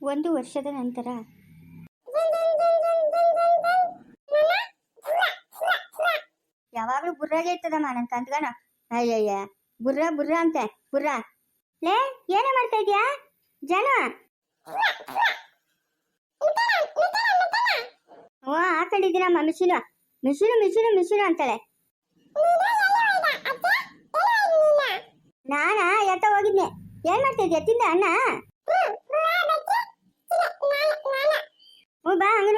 ಒಂದು ವರ್ಷದ ನಂತರ. ಯಾವಾಗಲೂ ಬುರ್ರಾಗೆ ಇರ್ತದಮ್ಮ ನನ್ನ ಕಂತ್ಗಣ ಅಯ್ಯಯ್ಯ, ಬುರ್ರ ಬುರ್ರ ಅಂತೆ, ಬುರ್ರ. ಲೇ, ಏನೇ ಮಾಡ್ತಾ ಇದೀಯಾ? ಜನ. ಓ ಹಾಕೊಂಡಿದ್ದೀನಮ್ಮ ಮಿಷಿನು ಮಿಷಿನು ಮಿಷಿನು ಮಿಷಿನು ಅಂತಾಳೆ. ನಾನಾ, ಎತ್ತ ಹೋಗಿದ್ನೆ. ಏನ್ ಮಾಡ್ತಾ ಇದೀಯ? ತಿಂದ ಅಣ್ಣ ಹ್ಞೂ ಬಾ ಅಂಗನವಾಡಿ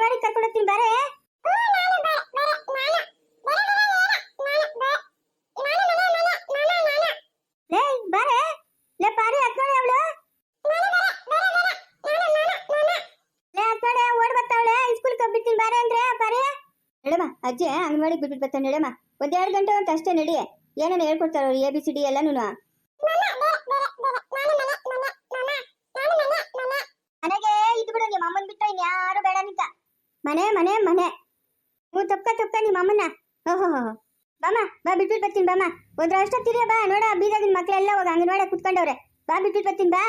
ಕರ್ಕೊಂಡು ಹೋಗ್ತೀನಿ ಬಾರೆ ಲೇ ಬಾರೆ ಲೇ ಪಾರಿ ಹತ್ಕೊಂಡೆ ಅವಳು ಲೇ ಹತ್ಕೊಂಡೆ ಓಡ್ ಬರ್ತಾವಳೆ ಸ್ಕೂಲ್ ಬಿಡ್ತೀನಿ ಬಾರೆ ಅಂದ್ರೆ ಪಾರಿ ನಡಮ್ಮ ಅಜ್ಜಿ ಅಂಗನವಾಡಿ ಬಿಟ್ಬಿಟ್ಟು ಬರ್ತಾನೆ ನಡಮ್ಮ ಒಂದೆರಡು ಗಂಟೆ ಅಂತ ಅಷ್ಟೇ ನಡಿ ಏನೇನು ಹೇಳ್ಕೊಡ್ತಾರೋ ಎ ಬಿ ಸಿ ಡಿ ಎಲ್ಲನೂ ಮನೆಗೆ ಇದು ಬಿಡು ನಿಮ್ಮ ಅಮ್ಮನ್ ಬಿಟ್ಟು ಇನ್ಯಾರು ಬೇಡ ನಿಂತ ಮನೆ ಮನೆ ಮನೆ. ಹ್ಞೂ ತಪ್ಪ ತಪ್ಪ ನಿಮ್ಮ ಅಮ್ಮನ ಓಹೋ ಬಾಮ ಬಾ ಬಿಟ್ಬಿಟ್ಟು ಬರ್ತೀನಿ ಬಾಮ ಒಂದ್ರ ಅಷ್ಟ ತಿರಿಯ ಬಾ. ನೋಡ ಬೀದಾಗಿನ ಮಕ್ಕಳೆಲ್ಲ ಹೋಗ ಅಂಗನವಾಡ ಕುತ್ಕೊಂಡವ್ರೆ. ಬಾ ಬಿಟ್ಬಿಟ್ಟು ಬರ್ತೀನಿ ಬಾ.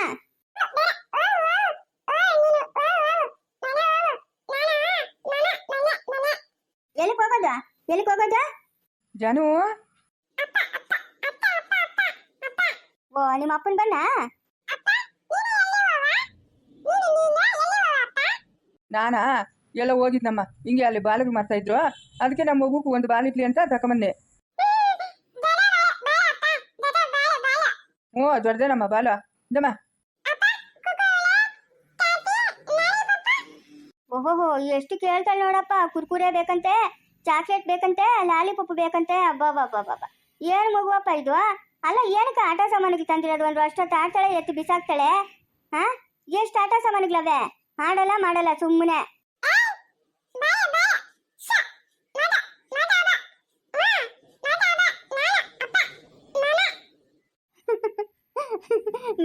ಎಲ್ಲಿಗೆ ಹೋಗೋದು? ಎಲ್ಲಿಗೆ ಹೋಗೋದು? ಜಾನು? ಓ ನಿಮ್ಮ ಅಪ್ಪನ ಬಣ್ಣ? ನಾನಾ? ಎಲ್ಲ ಹೋಗಿದ್ನಮ್ಮ ಹಿಂಗೆ ಅಲ್ಲಿ ಬಾಲಗಳು ಮಾಡ್ತಾ ಇದ್ರು. ಅದಕ್ಕೆ ನಮ್ಮ ಮಗುಗೂ ಒಂದು ಬಾಲಿಟ್ಲಿ ಅಂತ ತಕೊಂಬಂದೆ. ಹ್ಞೂ, ದೊಡ್ಡದೇನಮ್ಮ ಬಾಲ. ಇದಮ್ಮ. ಓಹೋಹೋ, ಎಷ್ಟು ಕೇಳ್ತಾಳೆ ನೋಡಪ್ಪ. ಕುರ್ಕುರೆ ಬೇಕಂತೆ ಚಾಕ್ಲೇಟ್ ಬೇಕಂತೆ, ಲಾಲಿಪಾಪ್ ಬೇಕಂತೆ. ಅಬ್ಬಬ್ಬಬ್ಬಬ್ಬ ಏನು ಮಗುವಪ್ಪ ಇದು? ಅಲ್ಲ, ಏನಕ್ಕೆ ಆಟ ಸಾಮಾನಿಗೆ ತಂದಿರೋದು? ಒಂದು ಅಷ್ಟೊತ್ತು ಆಡ್ತಾಳೆ, ಎತ್ತಿ ಬಿಸಾಕ್ತಾಳೆ. ಹಾ? ಎಷ್ಟು ಆಟ ಸಾಮಾನುಗಳವೆ? ಆಡಲ್ಲ ಮಾಡಲ್ಲ, ಸುಮ್ಮನೆ.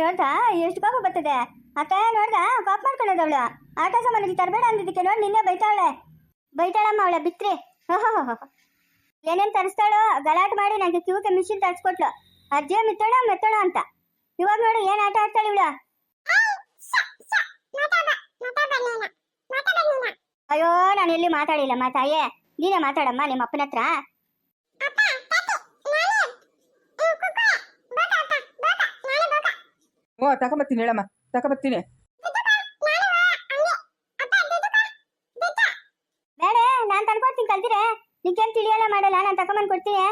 ನೋಡ್ದಾ? ಎಷ್ಟು ಕೋಪ ಬರ್ತದೆ? ಅಕ್ಕ, ನೋಡ್ದ? ಕಾಪ್ ಮಾಡ್ಕೊಳ್ಳೋದು ಅವಳು ಆಟ ಸಾಮಾನಿಗೆ ತರಬೇಡ ಅಂದಿದ್ದಕ್ಕೆ ನೋಡಿ ನಿನ್ನೆ ಬೈತಾಳೆ ಬೈತಾಳಮ್ಮ ಅವಳ ಬಿತ್ರಿ ಏನೇನ್ ತರಿಸ್ತಾಳೋ, ಗಲಾಟೆ ಮಾಡಿ ನನಗೆ ಕಿವಕ್ಕೆ ಮಿಷಿನ್ ತರಿಸ್ಕೊಟ್ಲು. ಅಜ್ಜೆ ಮಿತ್ತೋಳ, ಮೆತ್ತೋಳ ಅಂತ. ಇವಾಗ ನೋಡು ಏನ್ ಆಟ ಆಡ್ತಾಳೆ ಇವಳು. ಅಯ್ಯೋ, ನಾನು ಎಲ್ಲಿ ಮಾತಾಡಿಲ್ಲಮ್ಮ ತಾಯೇ ನೀನೇ ಮಾತಾಡಮ್ಮ ನಿಮ್ಮ ಅಪ್ಪನ ಹತ್ರ. ಹ್ಞೂ ತಕೊಂಬತ್ತೀನಿ ಹೇಳಮ್ಮ ತಕೊಂಬತ್ತೀನಿ ಬೇಡ ನಾನ್ ತಂದ್ಕೊಡ್ತೀನಿ ಕಲ್ತಿರೆ. ನಿಕ್ಕೇನ್ ತಿಳಿಯಲ್ಲ ಮಾಡಲ್ಲ ನಾನು ತಕೊಂಬಂದ್ ಕೊಡ್ತೀನಿ.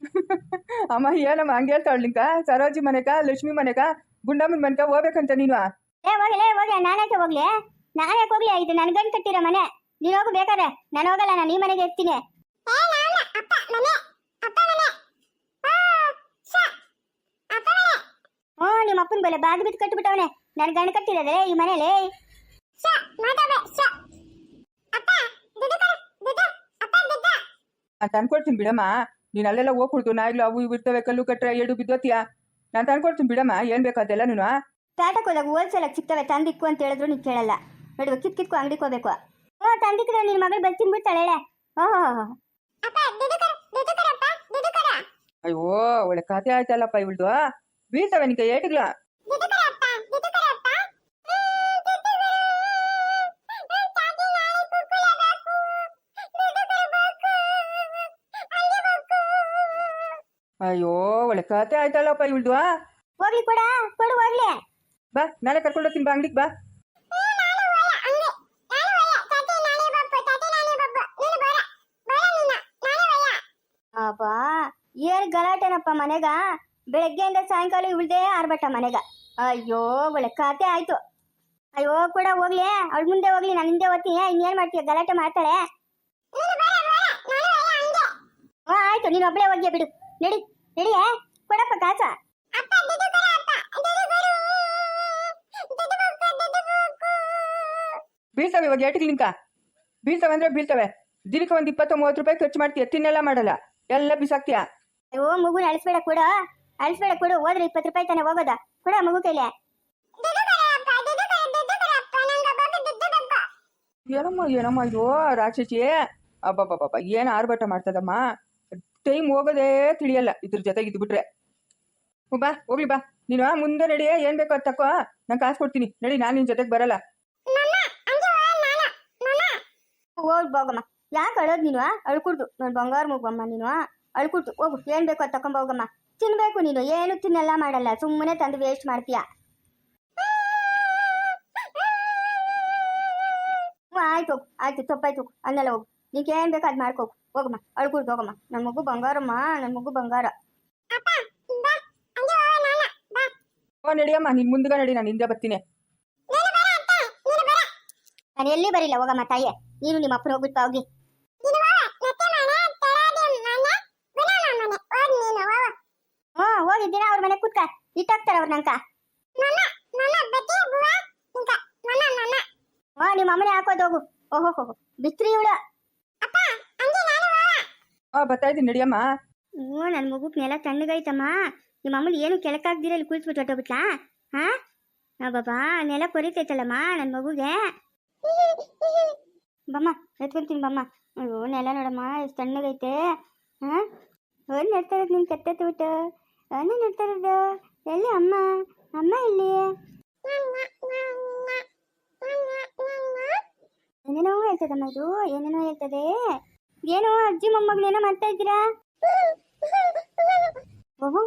ಅಮ್ಮ ಏನಮ್ಮ ಹಂಗೆ ಹೇಳ್ತಾವಳ್ಲಿಂಕ ಸರೋಜಿ ಮನೆಗ ಲಕ್ಷ್ಮಿ ಮನೆಗ? ಗುಂಡಮ್ಮನ ಮನೆಕ ಹೋಗ್ಬೇಕಂತ ನೀನು? ಏ ಹೋಗ್ಲೇ ಹೋಗ್ಲಿ ನಾನ್ಯಾಕೆ ಹೋಗ್ಲಿ? ನಾನ್ಯಾಕೆ ಹೋಗ್ಲಿ? ಇದು ನನ್ ಗಂಡ್ ಕಟ್ಟಿರೋ ಮನೆ? ನೀನ್ ಹೋಗು ಬೇಕಾದ್ರೆ. ನಾನು ಹೋಗಲ್ಲ ನಾನು ಈ ಮನೆಗೆ ಇರ್ತೀನಿ. ಹ್ಞೂ ನಿಮ್ಮ ಅಪ್ಪನ ಬೆಲೆ ಬಾಗಿ ಬಿಟ್ಟು ಕಟ್ಟಿಬಿಟ್ಟವನೆ. ನನ್ ಗಂಡ ಕಟ್ಟಿರೋದೇ ಈ ಮನೇಲಿ? ನಾನು ತಂದ್ಕೊಡ್ತೀನಿ ಬಿಡಮ್ಮ. ನೀನು ಅಲ್ಲೆಲ್ಲ ಹೋಗ್ಬಿಡ್ತು ನಾ ಇಲ್ಲ ಅವು ಇವು ಇರ್ತವೆ ಕಲ್ಲು ಕಟ್ಟರೆ ಎರಡು ಬಿದ್ದೋತಿಯ? ನಾನು ತಂದ್ಕೊಡ್ತೀನಿ ಬಿಡಮ್ಮ ಏನ್ ಬೇಕು ಅದೆಲ್ಲ ನೀನು ಟಾಟಕ್ ಹೋದಾಗ ಹೋಲ್ಸೇಲ್ ಸಿಗ್ತವೆ ತಂದಿಕ್ಕು ಅಂತ ಹೇಳಿದ್ರು ನೀನು ಕೇಳಲ್ಲ. ನೋಡುವ ಕಿತ್ ಕಿತ್ಕು ಅಂಗಡಿಗೆ ಹೋಗ್ಬೇಕು. ಓ ತಂದಿಕ್ಕಿದ್ರೆ ನಿನ್ ಮಗಳು ಬರ್ತೀನಿ ಬಿಡ್ತಾಳೆ ಹೇಳೆ ಓಹೋ. ಅಯ್ಯೋ ಒಳ್ಳೆ ಕತೆ ಆಯ್ತಲ್ಲಪ್ಪ ಇವಳ್ದು ಬೀಳ್ತವೆ ನಿಂಗೆ ಏಟಿಗ್ಲ ಅಯ್ಯೋ ಒಳ್ಳೆ ಕತೆ ಆಯ್ತಲ್ಲಪ್ಪ ಇವಳ್ದು ಹೋಗ್ಲಿ ಕೊಡ ಕೊಡು ಹೋಗ್ಲಿ. ಬಾ ನಾಳೆ ಕರ್ಕೊಂಡು ಹೋಗ್ತೀನಿ ಬಾ ಅಂಗಡಿಗೆ ಬಾ. ಅಪ್ಪ ಏನ್ ಗಲಾಟೆನಪ್ಪ ಮನೆಗ? ಬೆಳಗ್ಗೆಯಿಂದ ಸಾಯಂಕಾಲ ಇವಳ್ದೇ ಆರ್ಬಟ್ಟ ಮನೆಗ. ಅಯ್ಯೋ, ಒಳ್ಳೆ ಕಾತೆ ಆಯ್ತು. ಅಯ್ಯೋ, ಕೂಡ ಹೋಗ್ಲಿ. ಅವಳ ಮುಂದೆ ಹೋಗ್ಲಿ, ನಾನು ಹಿಂದೆ ಓದ್ತೀನಿ ಇನ್ನೇನ್ ಮಾಡ್ತೀಯ? ಗಲಾಟೆ ಮಾಡ್ತಾಳೆ. ಹಾ, ಆಯ್ತು, ನೀನು ಒಬ್ಳೆ ಹೋಗ್ಯ ಬಿಡು. ನಡಿ ನಡಿಯೇ ಕೊಡಪ್ಪ ಕಾಸ. ಬೀಳ್ತವೆ ಇವಾಗ ಏಟಿಗ್ಲಿಂಕ ಬೀಳ್ತವೆ ಅಂದ್ರೆ ಬೀಳ್ತವೆ. ದಿನಕ್ಕೆ ಒಂದು ಇಪ್ಪತ್ತು ಮೂವತ್ತು ರೂಪಾಯಿ ಖರ್ಚು ಮಾಡ್ತೀಯ, ತಿನ್ನೆಲ್ಲ ಮಾಡಲ್ಲ. ಎಲ್ಲ ಬಿಸಾಕ್ತೀಯ? ಅಯ್ಯೋ ಮಗುನ ಅಳಿಸ್ಬೇಡ ಕೊಡು. ಅಳಿಸ್ಬೇಡ ಕೊಡು. ಹೋದ್ರೆ ಇಪ್ಪತ್ತು ರೂಪಾಯಿ ತಾನೆ ಹೋಗೋದ. ಕೊಡ ಮಗು ಕೈಲೆ. ಏನಮ್ಮ ಏನಮ್ಮ ಇದು ರಾಕ್ಷಸಿ? ಅಬ್ಬಬ್ಬಬ್ಬ ಏನು ಆರ್ಭಟ ಮಾಡ್ತದಮ್ಮ? ಟೈಮ್ ಹೋಗೋದೇ ತಿಳಿಯಲ್ಲ. ಇದ್ರ ಜೊತೆಗೆ ಇದ್ಬಿಟ್ರೆ ಬಿಟ್ರೆ. ಬಾ ಹೋಗ್ಲಿ ಬಾ. ನೀನು ಮುಂದೆ ನಡಿ. ಏನ್ ಬೇಕೋ ಅದು ತಕೋ. ನಾನು ಕಾಸು ಕೊಡ್ತೀನಿ. ನಡಿ ನಾನು ನಿನ್ ಜೊತೆಗೆ ಬರಲ್ಲ. ಹೋಗ್ ಹೋಗಮ್ಮ ಯಾಕೆ ಅಳೋದು ನೀನು ಅಳ್ಕುಡ್ದು. ನೋಡ್ ಬಂಗಾರ ಮುಗಮ್ಮ ನೀನು ಅಳ್ಕುಡ್ದು ಹೋಗು ಏನ್ ಬೇಕೋ ಅದು ತಕೊಂಡ್ ಹೋಗಮ್ಮ. ತಿನ್ಬೇಕು ನೀನು ಏನು ತಿನ್ನೆಲ್ಲ ಮಾಡಲ್ಲ ಸುಮ್ಮನೆ ತಂದು ವೇಸ್ಟ್ ಮಾಡ್ತೀಯ. ಆಯ್ತು ಹೋಗು ಆಯ್ತು ತಪ್ಪಾಯ್ತು ಹೋಗು ಅನ್ನೆಲ್ಲ ಹೋಗು. ನಿಂಗೆ ಏನ್ ಬೇಕೋ ಅದು ಮಾಡ್ಕೋಗು ಹೋಗಮ್ಮ ಅಳ್ಕುಡ್ದು ಹೋಗಮ್ಮ. ನನ್ನ ಮಗು ಬಂಗಾರಮ್ಮ ನನ್ನ ಮಗು ಬಂಗಾರ. ಓ ನಡಿಯಮ್ಮ ನಿನ್ ಮುಂದ್ಗ ನಡಿ ನಾನು ಹಿಂದೆ ಬರ್ತೀನಿ. ನಾನು ಎಲ್ಲಿ ಬರಿಲ್ಲ ಹೋಗಮ್ಮ ತಾಯಿ. ನೀನು ನಿಮ್ಮ ಅಪ್ಪನ ಹೋಗ್ಬಿಟ್ಟು ಹೋಗಿ. ಹ್ಞೂ ಹೋಗಿದ್ದೀರಾ ಅವ್ರ ಮನೆ ಕೂತ್ಕ ಇಟ್ಟಾಕ್ತಾರ ಅವ್ರ ನಂಕ? ಹ್ಞೂ ನಿಮ್ಮ ಅಮ್ಮನೇ ಹಾಕೋದು ಹೋಗು. ಓಹೋ ಹೋ ಬಿತ್ರಿ ಇವಳು ಹಾಂ ಬರ್ತಾ ಇದ್ದೀನಿ ನಡಿಯಮ್ಮ ಹ್ಞೂ ನನ್ನ ಮಗುಕ್ ನೆಲ ತಣ್ಣಗೈತಮ್ಮ ನಿಮ್ಮ ಅಮ್ಮನ ಏನು ಕೆಳಕಾಗ್ದಿರ ಇಲ್ಲಿ ಕುಳಿಸ್ಬಿಟ್ಟು ಹೊಟ್ಟೋಗ್ಬಿಟ್ಲಾ ಹಾ? ಬಾಬಾ ನೆಲ ಕೊರಿತೈತಲ್ಲಮ್ಮ ನನ್ನ ಮಗುಗೆ. ಬಮ್ಮ ಎತ್ಕೊಂತೀನಿ ಬಮ್ಮ. ಅಯ್ಯೋ ನೆಲ ನೋಡಮ್ಮ ಎಷ್ಟು ತಣ್ಣಗೈತೆ. ಹಾ? ಒಂದು ನಡ್ತಾ ಇರೋದು ನಿನ್ ಕತ್ತೆ ಬಿಟ್ಟು? ಒಂದು ನಡ್ತಾ ಇರೋದು ಎಲ್ಲಿ ಅಮ್ಮ? ಅಮ್ಮ ಎಲ್ಲಿ? ಏನೇನೋ ಹೇಳ್ತದಮ್ಮ ಇದು? ಏನೇನೋ ಹೇಳ್ತದೆ? ಏನೋ ಅಜ್ಜಿ ಮೊಮ್ಮಗಳೇನೋ ಮಾಡ್ತಾ ಇದ್ದೀರಾ? ಓಹೋ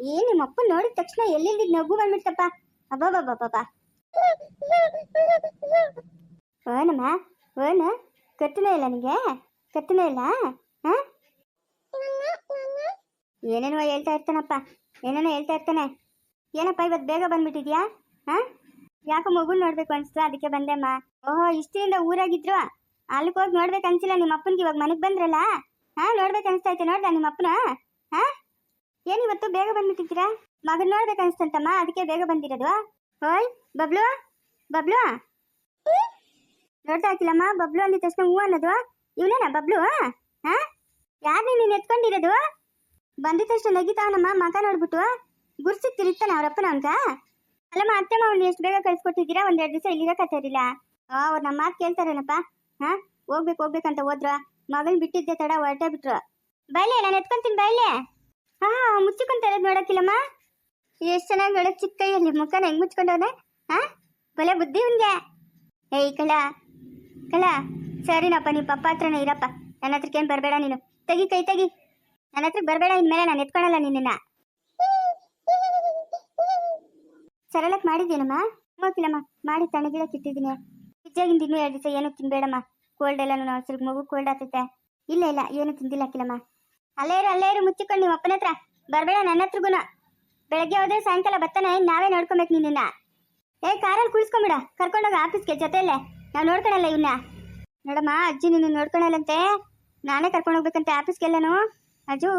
ಏನ್ ನಿಮ್ಮ ಅಪ್ಪ ನೋಡಿದ ತಕ್ಷಣ ಎಲ್ಲಿಂದ ನಗು ಬಂದ್ಬಿಡ್ತಪ್ಪ. ಅಬ್ಬಬ್ಬಬ್ಬಬ್ಬ. ಓನಮ್ಮ, ಓನ. ಕತ್ತನೇ ಇಲ್ಲ ನಿಮಗೆ ಕತ್ತನೇ ಇಲ್ಲ ಹಾ ಏನೇನೋ ಹೇಳ್ತಾ ಇರ್ತಾನಪ್ಪ. ಏನೇನೋ ಹೇಳ್ತಾ ಇರ್ತಾನೆ. ಏನಪ್ಪ ಇವತ್ತು ಬೇಗ ಬಂದ್ಬಿಟ್ಟಿದ್ಯಾ? ಹಾ? ಯಾಕೋ ಮಗು ನೋಡ್ಬೇಕು ಅನ್ಸ್ತು ಅದಕ್ಕೆ ಬಂದೆಮ್ಮ. ಓಹೋ, ಇಷ್ಟರಿಂದ ಊರಾಗಿದ್ರು. ಅಲ್ಲಿಗೆ ಹೋಗಿ ನೋಡ್ಬೇಕು ಅನ್ಸಿಲ್ಲ. ನಿಮ್ಮ ಅಪ್ಪನಿಗೆ ಇವಾಗ ಮನೆಗೆ ಬಂದ್ರಲ್ಲ? ಹಾ, ನೋಡ್ಬೇಕು ಅನ್ಸ್ತಾ ಐತೆ ನೋಡ್ದ ನಿಮ್ಮ ಅಪ್ಪನ? ಹಾ? ಏನ್ ಇವತ್ತು ಬೇಗ ಬಂದ್ಬಿಟ್ಟಿದ್ದೀರಾ? ಮಗನ್ ನೋಡ್ಬೇಕು ಅನ್ಸ್ತಂತಮ್ಮ. ಅದಕ್ಕೆ ಬೇಗ ಬಂದಿರೋದು. ಓಯ್, ಬಬ್ಲು? ಬಬ್ಲು? ನೋಡ್ತಾ ಹಾಕಿಲ್ಲಮ್ಮ ಬಬ್ಲು ಅಂದಿದ ತಕ್ಷಣ ಹೂ ಅನ್ನೋದು. ಇವನೇನಾ, ಬಬ್ಲು? ಹಾ? ಯಾರನ್ನ ನೀನು ಎತ್ಕೊಂಡಿರೋದು? ಬಂದಿದ ತಕ್ಷಣ ನಗಿತಾವನಮ್ಮ ಮಗ ನೋಡ್ಬಿಟ್ಟು. ಗುರ್ಸಿಕ್ತಿರ್ತಾನೆ ಅವ್ರಪ್ಪನ ಅವನ್ಗ. ಅಲ್ಲಮ್ಮ, ಅತ್ತೆಮ್ಮ ಅವ್ನು ಎಷ್ಟು ಬೇಗ ಕಳ್ಸಿಕೊಟ್ಟಿದ್ದೀರಾ? ಒಂದೆರಡು ದಿವಸ ಇಲ್ಲಿಗೆ ಕತ್ತಾರಿಲ್ಲ ಅವ್ರು ನಮ್ಮ ಮಾತು ಕೇಳ್ತಾರೇನಪ್ಪ? ಹಾ? ಹೋಗ್ಬೇಕು, ಹೋಗ್ಬೇಕಂತ ಹೋದ್ರ. ಮಗನ್ ಬಿಟ್ಟಿದ್ದೆ ತಡ, ಹೊರಟೇ ಬಿಟ್ರು. ಬೈಲೆ, ನಾನು ಎತ್ಕೊಂತೀನಿ ಬೈಲೆ. ಹಾ, ಮುಚ್ಚಿಕೊಂತ ಇರೋದು ನೋಡಕ್ಕಿಲ್ಲಮ್ಮ. ಎಷ್ಟು ಚೆನ್ನಾಗಿ ನೋಡಕ್ ಚಿಕ್ಕ ಕೈಯಲ್ಲಿ. ಮುಖನ ಹೆಂಗ್ ಮುಚ್ಕೊಂಡವನೆ? ಹಾ? ಬಲೆ ಬುದ್ಧಿ ಉಂಗೆ ಏಯ್ ಕಳ ಕಳ ಸರಿನಪ್ಪ, ನೀ ಪಪ್ಪ ಹತ್ರನೇ ಇರಪ್ಪ. ನನ್ನ ಹತ್ರಕ್ಕೇನು ಬರಬೇಡ ನೀನು. ತೆಗಿ ಕೈ, ತೆಗಿ. ನನ್ನ ಹತ್ರಕ್ಕೆ ಬರಬೇಡ ಇನ್ಮೇಲೆ ನಾನು ಎತ್ಕೊಳಲ್ಲ ನಿನ್ನ ಸರಳಕ್ಕೆ ಮಾಡಿದ್ದೀನಮ್ಮ. ಕಿಲಮ್ಮ ಮಾಡಿ ತಣ್ಣಗಿಡಕ್ಕೆ ಇಟ್ಟಿದ್ದೀನಿ ಫ್ರಿಜ್ಜಾಗಿಂದ ಇನ್ನೂ ಎರಡು ದಿವಸ ಏನೂ ತಿನ್ಬೇಡಮ್ಮ. ಕೋಲ್ಡ್ ಎಲ್ಲ ನಾನು ಸ್ವಲ್ಪ ಮಗು ಕೋಲ್ಡ್ ಆಗ್ತೈತೆ. ಇಲ್ಲ ಇಲ್ಲ, ಏನು ತಿಂದಿಲ್ಲ ಅಕ್ಕಿಲಮ್ಮ ಅಲ್ಲೇ ಇರು ಅಲ್ಲೇ ಇರು, ಮುಚ್ಚಿಕೊಂಡು ನಿಮ್ಮ ಅಪ್ಪನ ಹತ್ರ. ಬರಬೇಡ ನನ್ನ ಹತ್ರಗುನ. ಬೆಳಗ್ಗೆ ಹೋದ್ರೆ ಸಾಯಂಕಾಲ ಬರ್ತಾನೆ ನಾವೇ ನೋಡ್ಕೊಬೇಕು ನಿನ್ನ ಏ ಕಾರಲ್ಲಿ ಕುಳಿಸ್ಕೊಂಬಿಡ. ಕರ್ಕೊಂಡೋಗ ಆಫೀಸ್ಗೆ ಜೊತೆಯಲ್ಲೇ. ನಾವು ನೋಡ್ಕೊಳಲ್ಲ ಇವನ್ನ ನೋಡಮ್ಮ, ಅಜ್ಜಿ ನಿನ್ನ ನೋಡ್ಕೊಳಲ್ಲಂತೆ. ನಾನೇ ಕರ್ಕೊಂಡು ಹೋಗ್ಬೇಕಂತೆ ಆಫೀಸ್ಗೆಲ್ಲನು. ಅಜ್ಜು